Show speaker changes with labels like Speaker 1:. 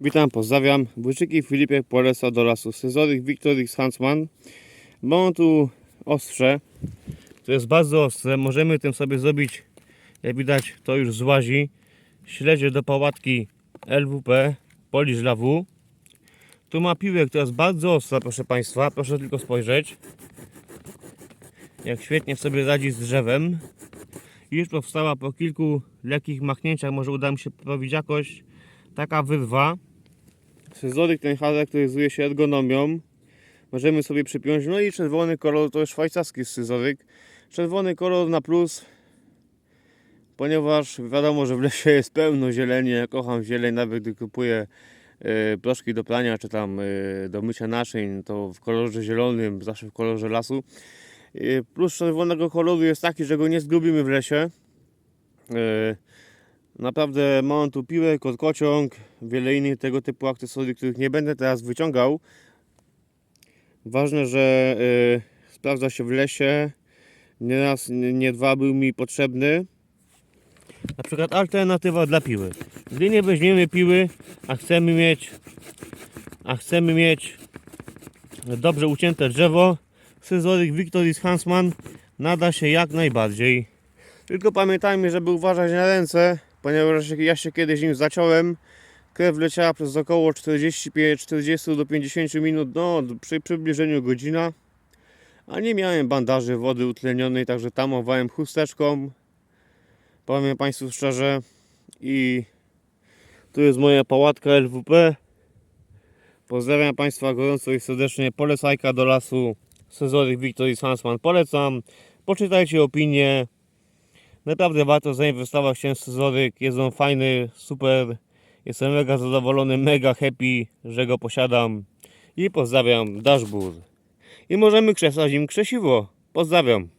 Speaker 1: Witam, pozdrawiam. Błyczyki Filipek poleca do lasu Scyzoryk Victorix Huntsman. Mam tu ostrze. To jest bardzo ostre. Możemy tym sobie zrobić, jak widać, to już złazi. Śledzie do pałatki LWP, polisz dla W. Tu ma piłę, która jest bardzo ostra, proszę Państwa. Proszę tylko spojrzeć. Jak świetnie sobie radzi z drzewem. Już powstała po kilku lekkich machnięciach, może uda mi się poprawić jakość, taka wyrwa. Scyzoryk ten charakteryzuje się ergonomią. Możemy sobie przypiąć. No i czerwony kolor to jest szwajcarski scyzoryk. Czerwony kolor na plus, ponieważ wiadomo, że w lesie jest pełno zieleni. Ja kocham zieleń, nawet gdy kupuję e, proszki do prania czy tam e, do mycia naczyń, to w kolorze zielonym, zawsze w kolorze lasu. E, plus czerwonego koloru jest taki, że go nie zgubimy w lesie. Naprawdę mam tu piłę, kociąg, wiele innych tego typu akcesorii, których nie będę teraz wyciągał. Ważne, że y, sprawdza się w lesie. Nie raz, nie, nie dwa był mi potrzebny. Na przykład alternatywa dla piły. Gdy nie weźmiemy piły, a chcemy mieć a chcemy mieć dobrze ucięte drzewo, scyzoryk Victoris Huntsman nada się jak najbardziej. Tylko pamiętajmy, żeby uważać na ręce, ponieważ ja się kiedyś nim zaciąłem. Krew leciała przez około 45-40 do 50 minut, no przy przybliżeniu godzina. A nie miałem bandaży wody utlenionej, także tamowałem chusteczką. Powiem Państwu szczerze. I tu jest moja pałatka LWP. Pozdrawiam Państwa gorąco i serdecznie. Polecajka do lasu. Scyzoryk Victory Sansman polecam. Poczytajcie opinie. Naprawdę warto zainwestować w ten scyzoryk. Jest on fajny, super. Jestem mega zadowolony, mega happy, że go posiadam. I pozdrawiam Dashboard. I możemy krzesać nim krzesiwo. Pozdrawiam.